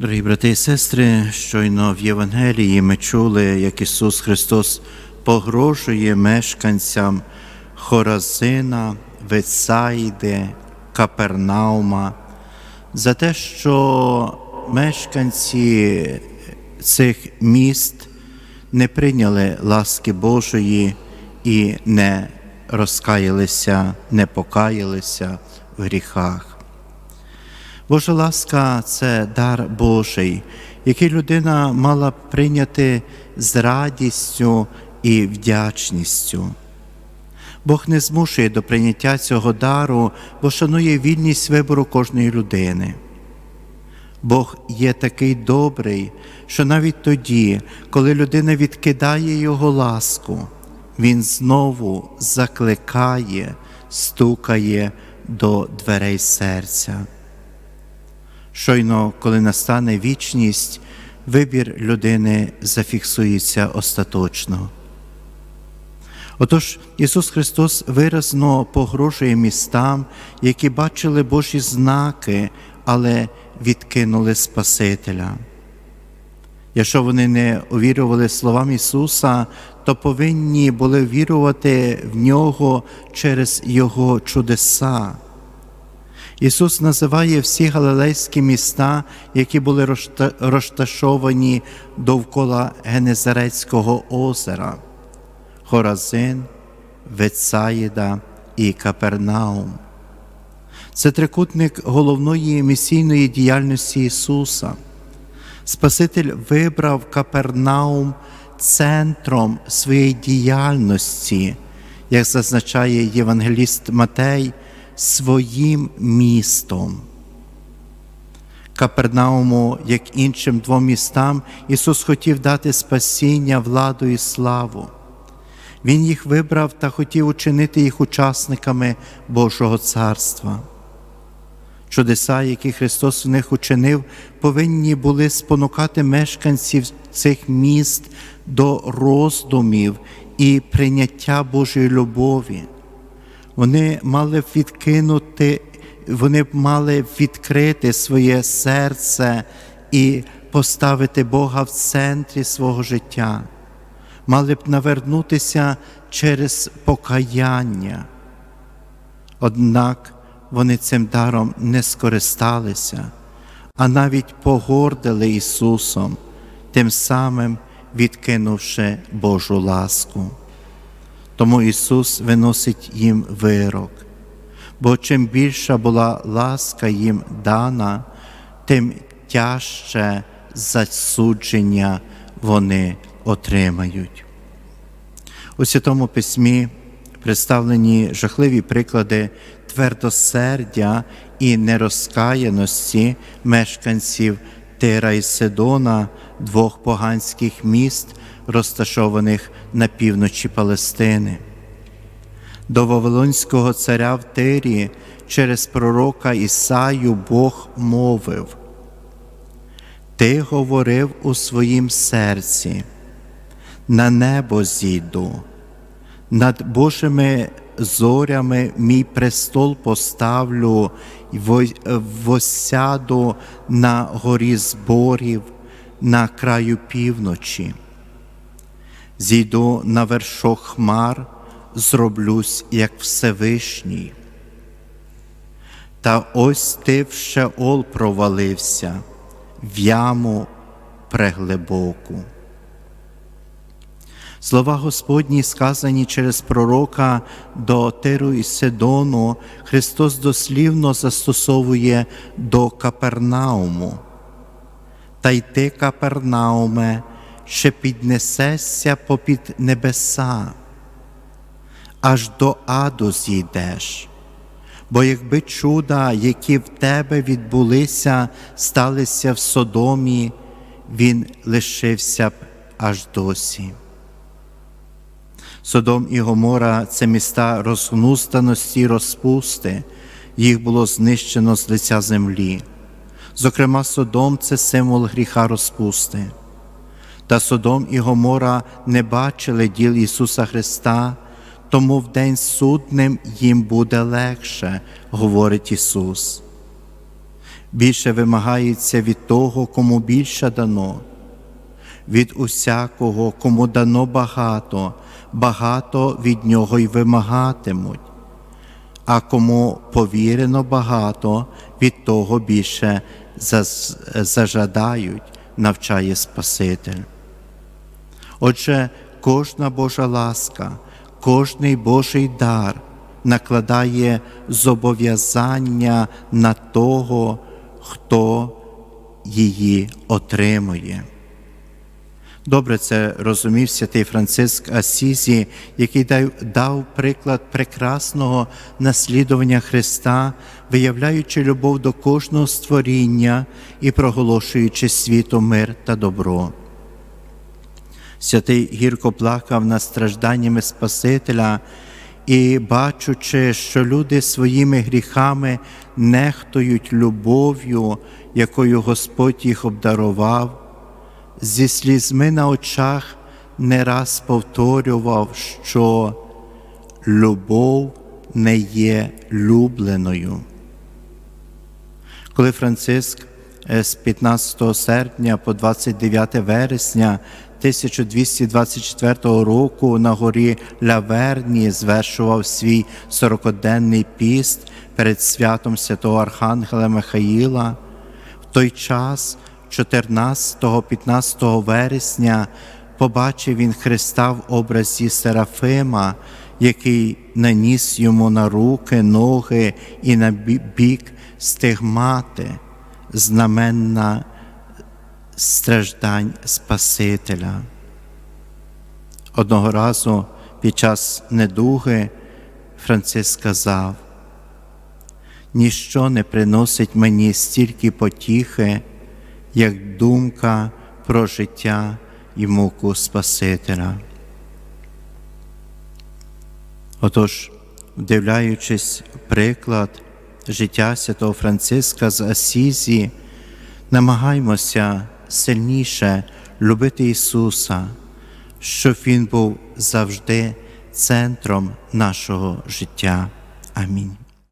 Дорогі брати і сестри, щойно в Євангелії ми чули, як Ісус Христос погрожує мешканцям Хоразина, Вецаїди, Капернаума за те, що мешканці цих міст не прийняли ласки Божої і не розкаялися, не покаялися в гріхах. Божа ласка це дар Божий, який людина мала прийняти з радістю і вдячністю. Бог не змушує до прийняття цього дару, бо шанує вільність вибору кожної людини. Бог є такий добрий, що навіть тоді, коли людина відкидає Його ласку, Він знову закликає, стукає до дверей серця. Щойно, коли настане вічність, вибір людини зафіксується остаточно. Отож, Ісус Христос виразно погрожує містам, які бачили Божі знаки, але відкинули Спасителя. Якщо вони не увірували словам Ісуса, то повинні були вірувати в Нього через Його чудеса. Ісус називає всі галилейські міста, які були розташовані довкола Генезарецького озера Хоразин, Вецаїда і Капернаум. Це трикутник головної місійної діяльності Ісуса. Спаситель вибрав Капернаум центром своєї діяльності, як зазначає євангеліст Матей, своїм містом. Капернауму, як іншим двом містам, Ісус хотів дати спасіння, владу і славу. Він їх вибрав та хотів учинити їх учасниками Божого Царства. Чудеса, які Христос в них учинив, повинні були спонукати мешканців цих міст до роздумів і прийняття Божої любові. Вони мали відкинути, вони мали відкрити своє серце і поставити Бога в центрі свого життя, мали б навернутися через покаяння. Однак вони цим даром не скористалися, а навіть погордили Ісусом, тим самим відкинувши Божу ласку. Тому Ісус виносить їм вирок. Бо чим більша була ласка їм дана, тим тяжче засудження вони отримають. У Святому Письмі представлені жахливі приклади твердосердя і нерозкаяності мешканців Тира і Сидона, двох поганських міст, розташованих на півночі Палестини. До Вавилонського царя в Тирі через пророка Ісаю Бог мовив. Ти говорив у своїм серці, на небо зійду, над Божими зорями мій престол поставлю, й во- восяду на горі зборів, на краю півночі. Зійду на вершок хмар, зроблюсь, як Всевишній. Та ось ти в Шеол провалився, в яму преглибоку. Слова Господні, сказані через пророка до Тиру і Сидону, Христос дослівно застосовує до Капернауму. Та й ти, Капернауме, ще піднесешся попід небеса, аж до аду зійдеш. Бо якби чуда, які в тебе відбулися, сталися в Содомі, він лишився б аж досі. Содом і Гомора це міста розгнустаності розпусти, їх було знищено з лиця землі. Зокрема, Содом це символ гріха розпусти. Та Содом і Гомора не бачили діл Ісуса Христа, тому в день судним їм буде легше, говорить Ісус. Більше вимагається від того, кому більше дано, від усякого, кому дано багато, багато від нього й вимагатимуть, а кому повірено багато, від того більше зажадають, навчає Спаситель. Отже, кожна Божа ласка, кожний Божий дар накладає зобов'язання на того, хто її отримує. Добре це розумів святий Франциск Асізі, який дав, приклад прекрасного наслідування Христа, виявляючи любов до кожного створіння і проголошуючи світу мир та добро. Святий гірко плакав над стражданнями Спасителя і, бачучи, що люди своїми гріхами нехтують любов'ю, якою Господь їх обдарував, зі слізьми на очах не раз повторював, що любов не є любленою. Коли Франциск е, з 15 серпня по 29 вересня 1224 року на горі Лаверні звершував свій сорокоденний піст перед святом святого Архангела Михаїла, в той час, 14-15 вересня, побачив він Христа в образі Серафима, який наніс йому на руки, ноги і на бік стигмати, знаменна страждань Спасителя. Одного разу під час недуги Франциск сказав, ніщо не приносить мені стільки потіхи, як думка про життя і муку Спасителя. Отож, вдивляючись приклад життя святого Франциска з Асізі, намагаймося сильніше любити Ісуса, щоб Він був завжди центром нашого життя. Амінь.